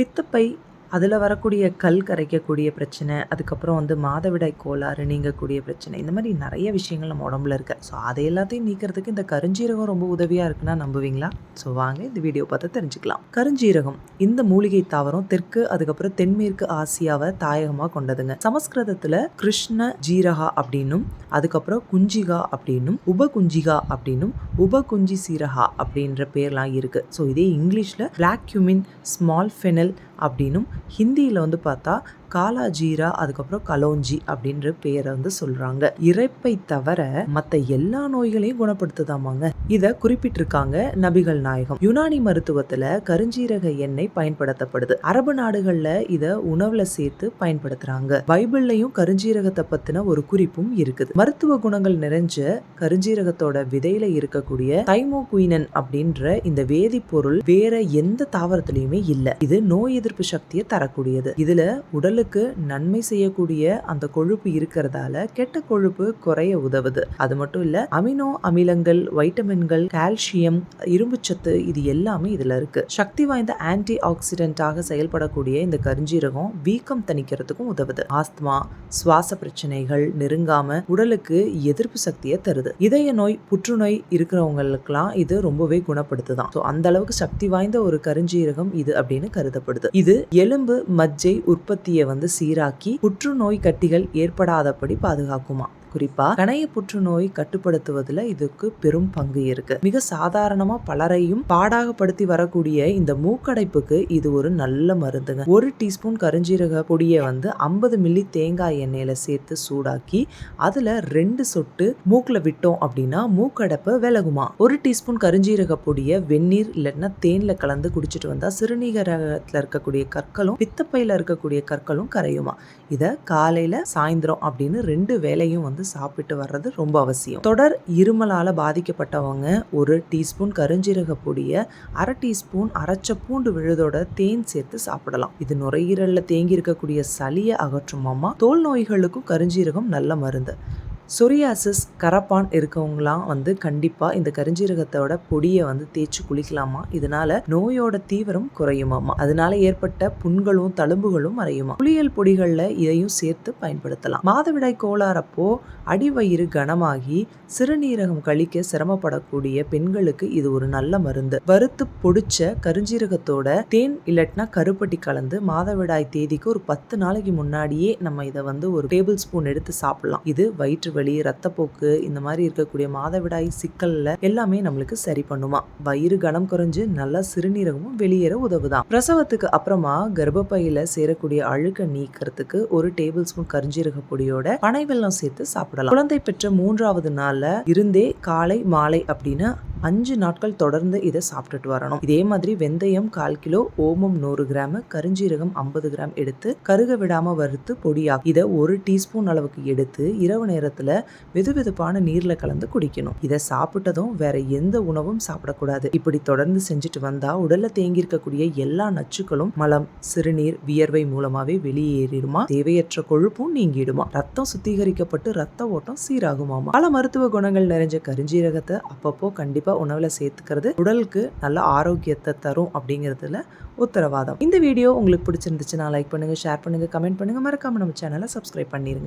పిత్తపై அதில் வரக்கூடிய கல் கரைக்கக்கூடிய பிரச்சனை அதுக்கப்புறம் வந்து மாதவிடாய் கோளாறு நீங்கக்கூடிய பிரச்சனை இந்த மாதிரி நிறைய விஷயங்கள் நம்ம உடம்புல இருக்கு. ஸோ அதை எல்லாத்தையும் நீக்கிறதுக்கு இந்த கருஞ்சீரகம் ரொம்ப உதவியாக இருக்குன்னா நம்புவீங்களா? ஸோ வாங்க இந்த வீடியோ பார்த்து தெரிஞ்சுக்கலாம். கருஞ்சீரகம் இந்த மூலிகை தாவரம் தெற்கு அதுக்கப்புறம் தென்மேற்கு ஆசியாவை தாயகமாக கொண்டதுங்க. சமஸ்கிருதத்தில் கிருஷ்ண ஜீரகா அப்படின்னும் அதுக்கப்புறம் குஞ்சிகா அப்படின்னும் உபகுஞ்சிகா அப்படின்னும் உபகுஞ்சி சீரகா அப்படின்ற பேர்லாம் இருக்கு. ஸோ இதே இங்கிலீஷில் பிளாக் கியூமின் ஸ்மால் ஃபெனல் அப்படின்னும் ஹிந்தியில் வந்து பார்த்தா காலாஜீரா அதுக்கப்புறம் கலோஞ்சி அப்படின்ற பேரை வந்து சொல்றாங்க. இறைப்பை தவிர மற்ற எல்லா நோய்களையும் குணப்படுத்துதாமாங்க. இதை குறிப்பிட்டிருக்காங்க நபிகள் நாயகம். யுனானி மருத்துவத்துல கருஞ்சீரக எண்ணெய் பயன்படுத்தப்படுது. அரபு நாடுகள்ல இத உணவுல சேர்த்து பயன்படுத்துறாங்க. பைபிள்லயும் கருஞ்சீரகத்தை பத்தின ஒரு குறிப்பும் இருக்குது. மருத்துவ குணங்கள் நிறைஞ்ச கருஞ்சீரகத்தோட விதையில இருக்கக்கூடிய தைமோகுயினன் அப்படின்ற இந்த வேதிப்பொருள் வேற எந்த தாவரத்திலயுமே இல்ல. இது நோய் எதிர்ப்பு சக்தியை தரக்கூடியது. இதுல உடலுக்கு நன்மை செய்யக்கூடிய அந்த கொழுப்பு இருக்கிறதால கெட்ட கொழுப்பு குறைய உதவுது. அது மட்டும் இல்ல அமினோ அமிலங்கள் வைட்டமின்கள் கால்சியம் இரும்புச்சத்து இது எல்லாமே இதுல இருக்கு. சக்தி வாய்ந்த ஆன்டி ஆக்சிடென்டாக செயல்படக்கூடிய இந்த கருஞ்சீரகம் வீக்கம் தணிக்கிறதுக்கும் உதவுது. ஆஸ்துமா சுவாச பிரச்சனைகள் நெருங்காம உடலுக்கு எதிர்ப்பு சக்தியை தருது. இதய நோய் புற்றுநோய் இருக்கிறவங்களுக்குலாம் இது ரொம்பவே குணப்படுத்துதான். ஸோ அந்த அளவுக்கு சக்தி வாய்ந்த ஒரு கருஞ்சீரகம் இது அப்படின்னு கருதப்படுது. இது எலும்பு மஜ்ஜை உற்பத்தியை வந்து சீராக்கி புற்றுநோய் கட்டிகள் ஏற்படாதபடி பாதுகாக்குமா? குறிப்பா கணைய புற்றுநோய் கட்டுப்படுத்துவதில் இதுக்கு பெரும் பங்கு இருக்கு. மிக சாதாரணமா பலரையும் பாடாகப்படுத்தி வரக்கூடிய இந்த மூக்கடைப்புக்கு இது ஒரு நல்ல மருந்துங்க. ஒரு டீஸ்பூன் கருஞ்சீரக பொடியை வந்து ஐம்பது மில்லி தேங்காய் எண்ணெயில சேர்த்து சூடாக்கி அதுல ரெண்டு சொட்டு மூக்குல விட்டோம் அப்படின்னா மூக்கடைப்பு விலகுமா? ஒரு டீஸ்பூன் கருஞ்சீரக பொடியை வெந்நீர் இல்லைன்னா தேன்ல கலந்து குடிச்சிட்டு வந்தா சிறுநீரகத்துல இருக்கக்கூடிய கற்களும் பித்தப்பையில இருக்கக்கூடிய கற்களும் கரையுமா? இதை காலையில சாயந்தரம் அப்படின்னு ரெண்டு வேலையும் வந்து சாப்பிட்டு வர்றது ரொம்ப அவசியம். தொடர் இருமலால பாதிக்கப்பட்டவங்க ஒரு டீஸ்பூன் கருஞ்சீரக பொடியை அரை டீஸ்பூன் அரைச்ச பூண்டு விழுதோட தேன் சேர்த்து சாப்பிடலாம். இது நுரையீரல்ல தேங்கி இருக்கக்கூடிய சளியை அகற்றுமாமா தோல் நோய்களுக்கும் கருஞ்சீரகம் நல்ல மருந்து. சொரியாசிஸ் கரப்பான் இருக்கவங்களாம் வந்து கண்டிப்பாக இந்த கருஞ்சீரகத்தோட பொடியை வந்து தேய்ச்சி குளிக்கலாமா? இதனால நோயோட தீவிரம் குறையுமாமா? அதனால ஏற்பட்ட புண்களும் தழும்புகளும் மறையுமா? புளியல் பொடிகளில் இதையும் சேர்த்து பயன்படுத்தலாம். மாதவிடாய் கோளாறப்போ அடிவயிறு கனமாகி சிறுநீரகம் கழிக்க சிரமப்படக்கூடிய பெண்களுக்கு இது ஒரு நல்ல மருந்து. வறுத்து பொடிச்ச கருஞ்சீரகத்தோட தேன் இல்லட்னா கருப்பட்டி கலந்து மாதவிடாய் தேதிக்கு ஒரு பத்து நாளைக்கு முன்னாடியே நம்ம இதை வந்து ஒரு டேபிள் ஸ்பூன் எடுத்து சாப்பிடலாம். இது வயிற்று வலி ரத்தப்போக்கு இந்த மாதிரி இருக்கக்கூடிய மாதவிடாய் சிக்கல்ல எல்லாமே நம்மளுக்கு சரி பண்ணுமா? வயிறு கனம் குறைஞ்சு நல்லா சிறுநீரகமும் வெளியேற உதவுதான். பிரசவத்துக்கு அப்புறமா கர்ப்பப்பையில சேரக்கூடிய அழுக்க நீக்கிறதுக்கு ஒரு டேபிள் ஸ்பூன் கருஞ்சீரக பொடியோட பனைவெல்லம் சேர்த்து சாப்பிடலாம். குழந்தை பெற்ற மூன்றாவது நாள்ல இருந்தே காலை மாலை அப்படின்னு அஞ்சு நாட்கள் தொடர்ந்து இதை சாப்பிட்டுட்டு வரணும். இதே மாதிரி வெந்தயம் கால் கிலோ ஓமம் நூறு கிராம் கருஞ்சீரகம் ஐம்பது கிராம் எடுத்து கருக விடாம வறுத்து பொடியாக இதை ஒரு டீஸ்பூன் அளவுக்கு எடுத்து இரவு நேரத்துல வெது வெதுப்பான நீர்ல கலந்து குடிக்கணும். இதை சாப்பிட்டதும் வேற எந்த உணவும் சாப்பிடக்கூடாது. இப்படி தொடர்ந்து செஞ்சுட்டு வந்தா உடல்ல தேங்கி இருக்கக்கூடிய எல்லா நச்சுக்களும் மலம் சிறுநீர் வியர்வை மூலமாவே வெளியேறிடுமா? தேவையற்ற கொழுப்பும் நீங்கிடுமா? ரத்தம் சுத்திகரிக்கப்பட்டு ரத்த ஓட்டம் சீராகுமாமா? பல மருத்துவ குணங்கள் நிறைஞ்ச கருஞ்சீரகத்தை அப்பப்போ கண்டிப்பா உணவில் சேர்த்துக்கிறது உடலுக்கு நல்ல ஆரோக்கியத்தை தரும் அப்படிங்கிறதுல உத்தரவாதம். இந்த வீடியோ உங்களுக்கு பிடிச்சிருந்துச்சுன்னா லைக் பண்ணுங்க ஷேர் பண்ணுங்க கமெண்ட் பண்ணுங்க. மறக்காம நம்ம சேனலை சப்ஸ்கிரைப் பண்ணிடுங்க